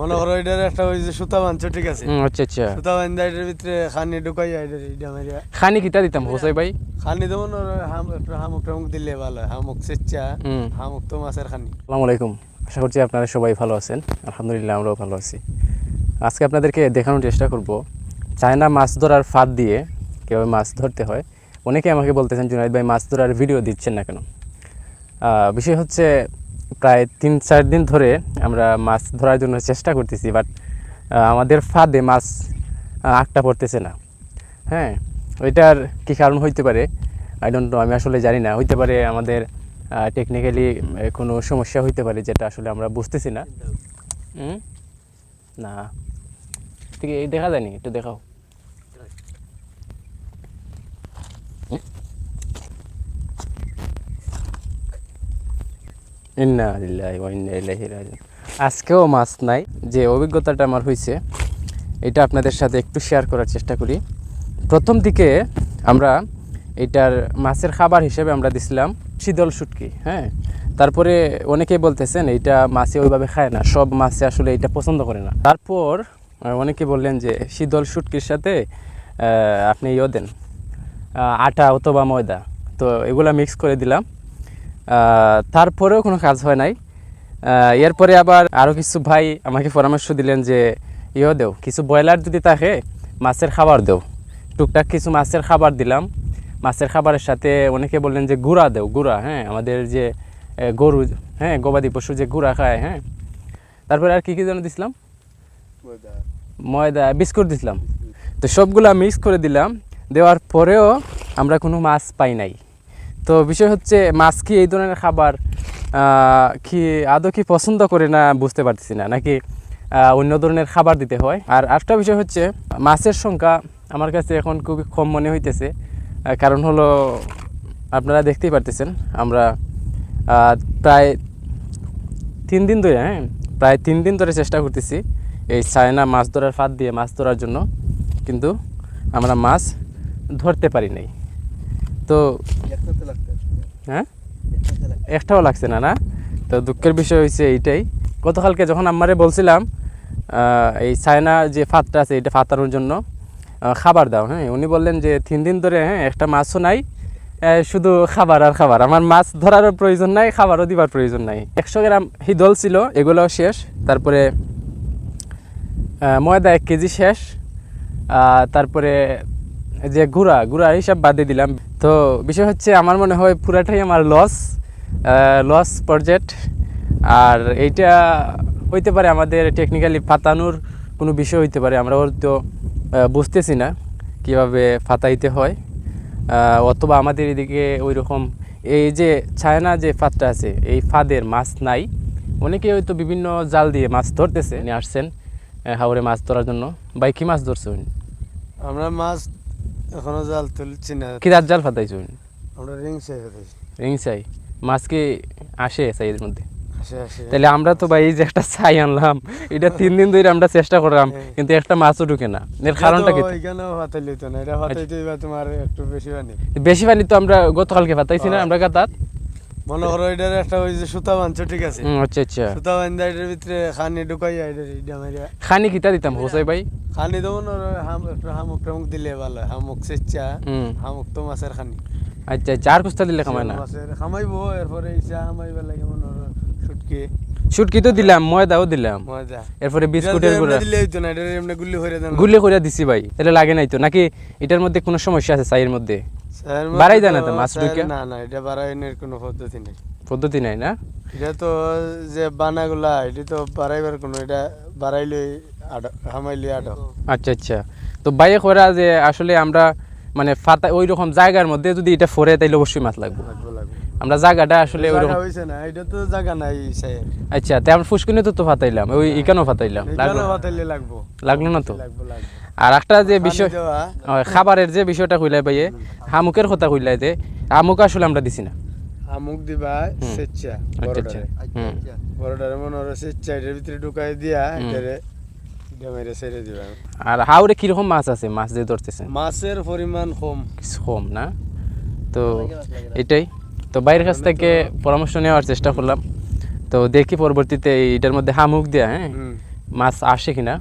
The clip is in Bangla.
মনে করো এটার একটা ওই যে সুতা বাঁধছো ঠিক আছে? আচ্ছা আচ্ছা। সুতা বান্ধা এটার ভিতরে খানি ঢুকাই এটার এটা মারিয়া। খানি কিতা দিতাম হোসাই ভাই? খানি দেবো না হাম হামুক টামুক দিলে ভালো হামুক সেচ্চা হুম। হামুক তো মাছের খানি। আসসালামু আলাইকুম। আশা করছি আপনারা সবাই ভালো আছেন। আলহামদুলিল্লাহ আমরাও ভালো আছি। আজকে আপনাদেরকে দেখানোর চেষ্টা করব চায়না মাছ ধরার ফাঁদ দিয়ে কীভাবে মাছ ধরতে হয়। অনেকে আমাকে বলতেছেন জুনাইদ ভাই মাছ ধরার ভিডিও দিচ্ছেন না কেন? আহ, বিষয় হচ্ছে প্রায় তিন, চার দিন ধরে আমরা মাছ ধরার জন্য চেষ্টা করতেছি বাট আমাদের ফাঁদে মাছ আটটা পড়তেছে না। হ্যাঁ ওইটার কী কারণ হইতে পারে? আই ডোন্ট নো আমি আসলে জানি না। হইতে পারে আমাদের টেকনিক্যালি কোনো সমস্যা হইতে পারে যেটা আসলে আমরা বুঝতেছি না। না। ঠিক দেখা যায়নি, একটু দেখাও। আজকেও মাছ নাই, যে অভিজ্ঞতাটা আমার হয়েছে এটা আপনাদের সাথে একটু শেয়ার করার চেষ্টা করি। প্রথম দিকে আমরা এটার মাছের খাবার হিসেবে আমরা দিছিলাম শীতল শুটকি হ্যাঁ? তারপরে অনেকেই বলতেছেন, এইটা মাছে ওইভাবে খায় না, সব মাছে আসলে এটা পছন্দ করে না। তারপর অনেকে বললেন যে, শীতল শুটকির সাথে আপনি ইয়ে দেন আটা অথবা ময়দা। তো এগুলা মিক্স করে দিলাম। তারপরেও কোনো কাজ হয় নাই। এরপরে আবার আরও কিছু ভাই আমাকে পরামর্শ দিলেন যে ইয়ে দেও কিছু ব্রয়লার যদি থাকে মাছের খাবার দেও। টুকটাক কিছু মাছের খাবার দিলাম। মাছের খাবারের সাথে অনেকে বললেন যে গুঁড়া দেও গুঁড়া হ্যাঁ আমাদের যে গরু হ্যাঁ গবাদি পশু যে গুঁড়া খায় হ্যাঁ। তারপরে আর কী কী যেন দিছিলাম? ময়দা। বিস্কুট দিছিলাম। তো সবগুলা মিক্স করে দিলাম। দেওয়ার পরেও আমরা কোনো মাছ পাই নাই। তো বিষয় হচ্ছে মাছ কি এই ধরনের খাবার কি আদৌ কি পছন্দ করে না বুঝতে পারতেছি না? নাকি অন্য ধরনের খাবার দিতে হয়? আর আরেকটা বিষয় হচ্ছে মাছের সংখ্যা আমার কাছে এখন খুবই কম মনে হইতেছে কারণ হলো আপনারা দেখতেই পারতেছেন আমরা প্রায় তিন দিন ধরে হ্যাঁ প্রায় তিন দিন ধরে চেষ্টা করতেছি এই চায়না মাছ ধরার ফাঁদ দিয়ে মাছ ধরার জন্য। কিন্তু আমরা মাছ ধরতে পারি নাই। তো হ্যাঁ? একটাও লাগছে না না? তো দুঃখের বিষয় হয়েছে এইটাই। গতকালকে যখন আমারে বলছিলাম এই চায়না যে ফাতটা আছে এটা ফাতানোর জন্য খাবার দাও হ্যাঁ? উনি বললেন যে তিন দিন ধরে হ্যাঁ একটা মাছও নাই শুধু খাবার আর খাবার। আমার মাছ ধরারও প্রয়োজন নাই খাবারও দিবার প্রয়োজন নাই। একশো গ্রাম হিদল ছিল এগুলোও শেষ। তারপরে ময়দা এক কেজি শেষ। তারপরে যে গুড়া গুড়া হিসাব বাদে দিলাম। তো বিষয় হচ্ছে আমার মনে হয় পুরাটাই আমার লস লস প্রজেক্ট আর এইটা হইতে পারে আমাদের টেকনিক্যালি ফাতানোর কোনো বিষয় হইতে পারে, আমরা হয়তো বুঝতেছি না কীভাবে ফাতাইতে হয়। অথবা আমাদের এদিকে ওই রকম এই যে চায়না যে ফাতটা আছে, এই ফাদের মাছ নাই। অনেকে হয়তো বিভিন্ন জাল দিয়ে মাছ ধরতেছে নিয়ে আসছেন হাওরে মাছ ধরার জন্য। বাইকি মাছ ধরছেন আমরা মাছ এখনও জাল তুলছি না। কি রাত জাল ফাতাইছেন আমরা রিং চাই রিং চাই মাছ কি আসে সাইজের মধ্যে। তাহলে আমরা তো ভাই এই যে একটা ছাই আনলাম এটা তিন দিন ধরে আমরা চেষ্টা করলাম কিন্তু একটা মাছও ঢুকে না। এর কারণটা কি? তোমার একটু বেশি পানি। বেশি পানি তো আমরা গতকালকে ফাতাইছি না আমরা কাতাত মনে করো এটার একটা ওই যে সুতা বাঁধছো ঠিক আছে? আচ্ছা আচ্ছা। সুতা বান্ধা এটার ভিতরে খানি ঢুকাই খানি কিতা দিতাম হোসাই ভাই? খানি দেবো না হামুক টামুক দিলে ভালো। হামুক হুম। হামুক তো মাছের খানি। আচ্ছা আর কুস্তা দিলে খামায় না? মাছের খামাইবো এরপরে ইসা খামাইবার লাগে মনে করো শুটকি। শুটকি তো দিলাম ময়দাও দিলাম। এরপরে বিস্কুটের গুঁড়া। দিলে হইতো না এটা এমনি গুল্লি দেন। গুলে করে দিছি ভাই এটা লাগে নাই তো? নাকি এটার মধ্যে কোনো সমস্যা আছে চাইয়ের মধ্যে? বাড়াই দেয় না তো মাছ ঢুকে? না না এটা বাড়াইনের কোনো পদ্ধতি নেই। পদ্ধতি নাই না? এটা তো যে বানাগুলা এটা তো বাড়াইবার কোনো এটা বাড়াইলে হামাইলে আড। আচ্ছা আচ্ছা। তো বাইরে করা যে আসলে আমরা মানে ফাতা ওই রকম জায়গার মধ্যে যদি এটা ফরে তাইলে অবশ্যই মাছ লাগবে। আমরা জায়গাটা আসলে ওই রকম হইছে না এটা তো জায়গা নাই স্যার আচ্ছা তাই আমরা ফুসকুনি তো তো ফাতাইলাম ওই ইকানো ফাতাইলাম লাগল বাতাইলে লাগবো। লাগল না তো? লাগবো লাগবে। আর একটা যে বিষয় খাবারের যে বিষয়টা কইলাই ভাইয়ে হামুকের কথা কইলাই যে হামুক আসলে আমরা দিছি না। আমুক দিবা সেচ্চা আচ্ছা আচ্ছা। হুম। বড়টারে মনে হয় সেচ্চা এটার ভিতরে ঢুকাই দিয়া এটারে এটা ছেড়ে দিবা। আর হাওড়ে কীরকম মাছ আছে মাছ যে ধরতেছেন? মাছের পরিমাণ কম। কম না? তো এটাই। তো বাইরের কাছ থেকে পরামর্শ নেওয়ার চেষ্টা করলাম। তো দেখি পরবর্তীতে এটার মধ্যে হামুক দেয়া হ্যাঁ? মাছ আসে কিনা?